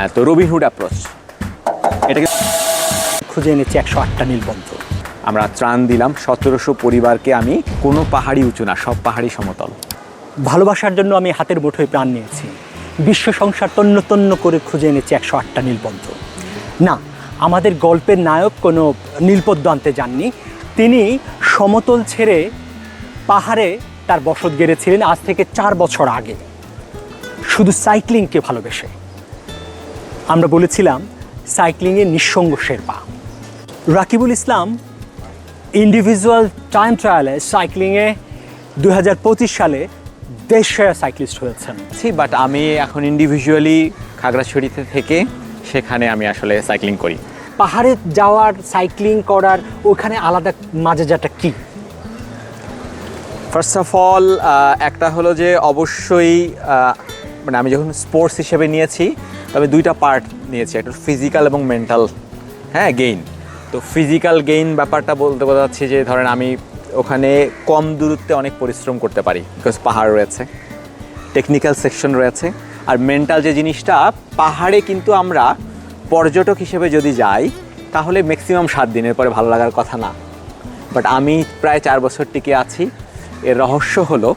আহ, তো Robin Hood approach এটাকে খুঁজে এনেছি একশো আটটা নীলবন্ধ। আমরা ত্রাণ দিলাম সতেরোশো পরিবারকে আমি কোনো পাহাড়ি উঁচু না সব পাহাড়ি সমতল। ভালোবাসার জন্য আমি হাতের মুঠোয় প্রাণ নিয়েছি। বিশ্ব সংসার তন্ন তন্ন করে খুঁজে এনেছি একশো আটটা নীলবন্ধ। না আমাদের গল্পের নায়ক কোনো নীলপদ্ম আনতে যাননি। তিনি সমতল ছেড়ে পাহাড়ে তার বসত গেড়েছিলেন আজ থেকে চার বছর আগে। শুধু সাইক্লিংকে ভালোবেসে। আমরা বলেছিলাম সাইক্লিংয়ে নিঃসঙ্গ শেরপা। রাকিবুল ইসলাম ইন্ডিভিজুয়াল টাইম ট্রায়ালে সাইক্লিংয়ে দু হাজার পঁচিশ সালে দেশ সেরা সাইক্লিস্ট হয়েছেন বাট আমি এখন ইন্ডিভিজুয়ালি খাগড়াছড়িতে থেকে সেখানে আমি আসলে সাইক্লিং করি। পাহাড়ে যাওয়ার সাইক্লিং করার ওখানে আলাদা মাঝে যাটা কি ফার্স্ট অফ অল একটা হলো যে অবশ্যই মানে আমি যখন স্পোর্টস হিসেবে নিয়েছি তবে দুইটা পার্ট নিয়েছি, একটা ফিজিক্যাল এবং মেন্টাল হ্যাঁ গেইন তো ফিজিক্যাল গেইন ব্যাপারটা বলতে বোঝাচ্ছি যে, ধরেন আমি ওখানে কম দূরত্বে অনেক পরিশ্রম করতে পারি বিকজ পাহাড় রয়েছে টেকনিক্যাল সেকশন রয়েছে, আর মেন্টাল যে জিনিসটা, পাহাড়ে কিন্তু আমরা পর্যটক হিসেবে যদি যাই, তাহলে ম্যাক্সিমাম সাত দিনের পরে ভালো লাগার কথা না। বাট আমি প্রায় চার বছর টিকে আছি। এর রহস্য হলো,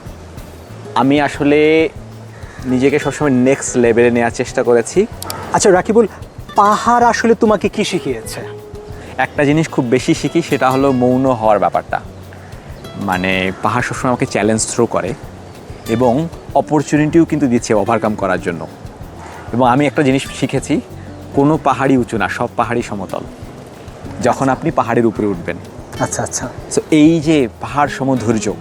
আমি আসলে নিজেকে সবসময় নেক্সট লেভেলে নেওয়ার চেষ্টা করেছি। আচ্ছা রাকিবুল পাহাড় আসলে তোমাকে কি শিখিয়েছে? একটা জিনিস খুব বেশি শিখি সেটা হলো মৌন হওয়ার ব্যাপারটা। মানে পাহাড় সবসময় আমাকে চ্যালেঞ্জ থ্রো করে এবং অপরচুনিটিও কিন্তু দিচ্ছে ওভারকাম করার জন্য। এবং আমি একটা জিনিস শিখেছি কোনো পাহাড়ি উঁচু না সব পাহাড়ি সমতল। যখন আপনি পাহাড়ের উপরে উঠবেন। আচ্ছা আচ্ছা। সো এই যে পাহাড় সমধৈর্য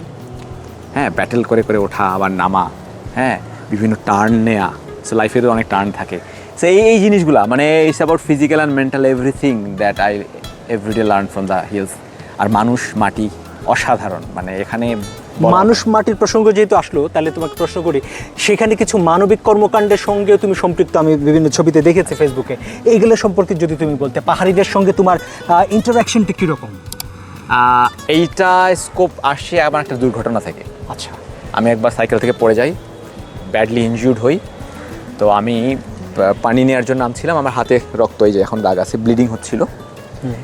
হ্যাঁ ব্যাটেল করে করে ওঠা আবার নামা হ্যাঁ বিভিন্ন টার্ন নেয়া। সো লাইফেরও অনেক টার্ন থাকে। সো এই এই জিনিসগুলা মানে it's about physical and mental everything that I everyday learn from the hills আর মানুষ মাটি অসাধারণ। মানে এখানে মানুষ মাটির প্রসঙ্গ যেহেতু আসলো তাহলে তোমাকে প্রশ্ন করি সেখানে কিছু মানবিক কর্মকাণ্ডের সঙ্গেও তুমি সম্পৃক্ত? আমি বিভিন্ন ছবিতে দেখেছি ফেসবুকে এইগুলো সম্পর্কে যদি তুমি বলতে পাহাড়িদের সঙ্গে তোমার ইন্টারাকশনটা কীরকম? এইটা স্কোপ আসছে আমার একটা দুর্ঘটনা থেকে। আচ্ছা। আমি একবার সাইকেল থেকে পড়ে যাই। ব্যাডলি ইনজিউর্ড হই। তো আমি পানি নেওয়ার জন্য নামছিলাম। আমার হাতে রক্ত এই যে এখন দাগ আছে ব্লিডিং হচ্ছিল।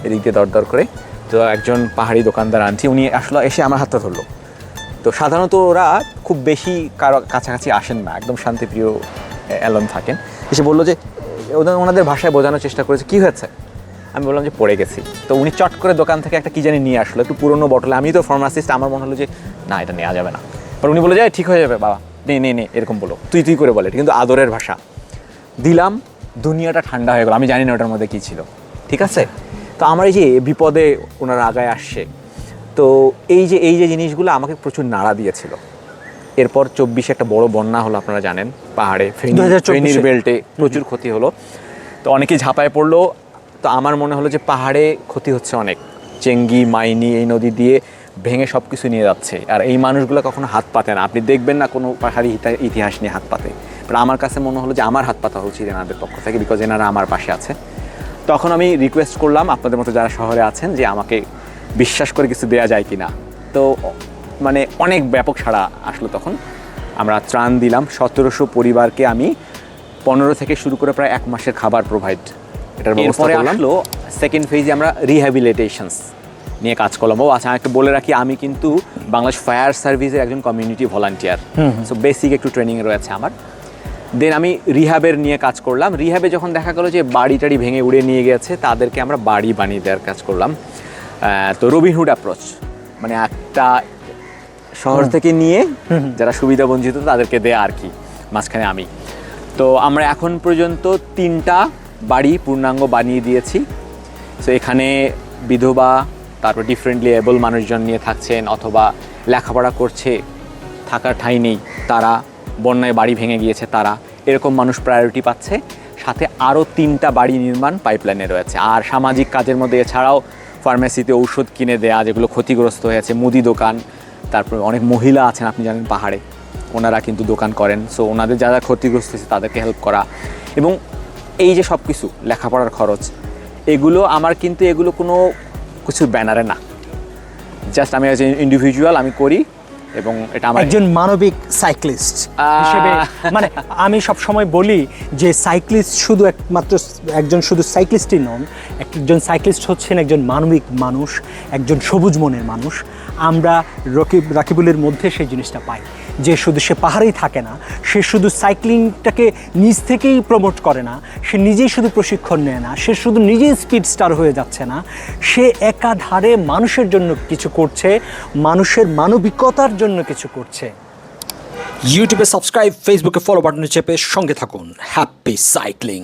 এদিক দিয়ে দরদর করে। তো একজন পাহাড়ি দোকানদার আনছি উনি আসলে এসে আমার হাতটা ধরলো। তো সাধারণত ওরা খুব বেশি কারও কাছাকাছি আসেন না একদম শান্তিপ্রিয় অ্যালন থাকেন। এসে বলল যে ওদের ওনাদের ভাষায় বোঝানোর চেষ্টা করেছে কী হয়েছে? আমি বললাম যে পড়ে গেছি। তো উনি চট করে দোকান থেকে একটা কি জানি নিয়ে আসলো একটু পুরনো বটলে আমি তো ফার্মাসিস্ট আমার মনে হলো যে না এটা নেওয়া যাবে না। পর উনি বলে যায় ঠিক হয়ে যাবে বাবা। নে নে নে এরকম বলো। তুই তুই করে বলে এটা কিন্তু আদরের ভাষা। দিলাম দুনিয়াটা ঠান্ডা হয়ে গেল। আমি জানি না ওটার মধ্যে কী ছিল। ঠিক আছে? তো আমার এই যে বিপদে ওনারা আগায় আসছে তো এই যে এই যে জিনিসগুলো আমাকে প্রচুর নাড়া দিয়েছিল। এরপর চব্বিশে একটা বড় বন্যা হলো আপনারা জানেন পাহাড়ে ফেনী 2024 ফেনীর বেল্টে প্রচুর ক্ষতি হলো। তো অনেকেই ঝাঁপায় পড়ল। তো আমার মনে হলো যে পাহাড়ে ক্ষতি হচ্ছে অনেক। চেঙ্গি মাইনি এই নদী দিয়ে ভেঙে সব কিছু নিয়ে যাচ্ছে। আর এই মানুষগুলো কখনো হাত পাতে না। আপনি দেখবেন না কোনো পাহাড়ি ইতিহাস নিয়ে হাত পাতে। বাট আমার কাছে মনে হলো যে আমার হাত পাতা উচিত এনাদের পক্ষ থেকে বিকজ এনারা আমার পাশে আছে। তখন আমি রিকোয়েস্ট করলাম আপনাদের মতো যারা শহরে আছেন যে আমাকে বিশ্বাস করে কিছু দেওয়া যায় কি না তো মানে অনেক ব্যাপক সাড়া আসলো তখন। আমরা ত্রাণ দিলাম। সতেরোশো পরিবারকে আমি পনেরো থেকে শুরু করে প্রায় এক মাসের খাবার প্রোভাইড এটার করলাম। আসলো সেকেন্ড ফেজে আমরা রিহ্যাবিলিটেশনস নিয়ে কাজ করলাম। ও আচ্ছা একটু বলে রাখি আমি কিন্তু বাংলাদেশ ফায়ার সার্ভিসের একজন কমিউনিটি ভলান্টিয়ার সো বেসিক একটু ট্রেনিং রয়েছে আমার। দেন আমি রিহাবের নিয়ে কাজ করলাম। রিহাবে যখন দেখা গেলো যে বাড়ি টাড়ি ভেঙে উড়ে নিয়ে গেছে তাদেরকে আমরা বাড়ি বানিয়ে দেওয়ার কাজ করলাম। তো রবিনহুড অ্যাপ্রোচ মানে একটা শহর থেকে নিয়ে যারা সুবিধা বঞ্চিত তাদেরকে দেয়া আর কি মাঝখানে আমি। তো আমরা এখন পর্যন্ত তিনটা বাড়ি পূর্ণাঙ্গ বানিয়ে দিয়েছি। সো এখানে বিধবা তারপর ডিফারেন্টলি এবল মানুষজন নিয়ে থাকছেন অথবা লেখাপড়া করছে, থাকার ঠাঁই নেই, তারা বন্যায় বাড়ি ভেঙে গিয়েছে তারা, এরকম মানুষ প্রায়োরিটি পাচ্ছে। সাথে আরও তিনটা বাড়ি নির্মাণ পাইপলাইনে রয়েছে। আর সামাজিক কাজের মধ্যে এছাড়াও ফার্মেসিতে ঔষধ কিনে দেয়া, যেগুলো ক্ষতিগ্রস্ত হয়েছে, মুদি দোকান, তারপর অনেক মহিলা আছেন, আপনি জানেন পাহাড়ে, ওনারা কিন্তু দোকান করেন। সো ওনাদের যারা ক্ষতিগ্রস্ত হয়েছে, তাদেরকে হেল্প করা। এবং এই যে সব কিছু লেখাপড়ার খরচ, এগুলো আমার কিন্তু এগুলো কোনো কিছু ব্যানারে না। জাস্ট আমি অ্যাজ ইন্ডিভিজুয়াল আমি করি। এবং এটা আমার একজন মানবিক সাইক্লিস্ট হিসেবে মানে আমি সব সময় বলি যে সাইক্লিস্ট শুধু একমাত্র একজন শুধু সাইক্লিস্টই নন একজন সাইক্লিস্ট হচ্ছেন একজন মানবিক মানুষ একজন সবুজ মনের মানুষ। আমরা রকিব রাকিবুলের মধ্যে সেই জিনিসটা পাই যে শুধু সে পাহাড়েই থাকে না সে শুধু সাইক্লিংটাকে নিজ থেকেই প্রমোট করে না সে নিজেই শুধু প্রশিক্ষণ নেয় না সে শুধু নিজেই স্পিড স্টার হয়ে যাচ্ছে না সে একাধারে মানুষের জন্য কিছু করছে মানুষের মানবিকতার জন্য কিছু করছে। ইউটিউবে সাবস্ক্রাইব ফেসবুকে ফলো বাটনে চেপে সঙ্গে থাকুন। Happy cycling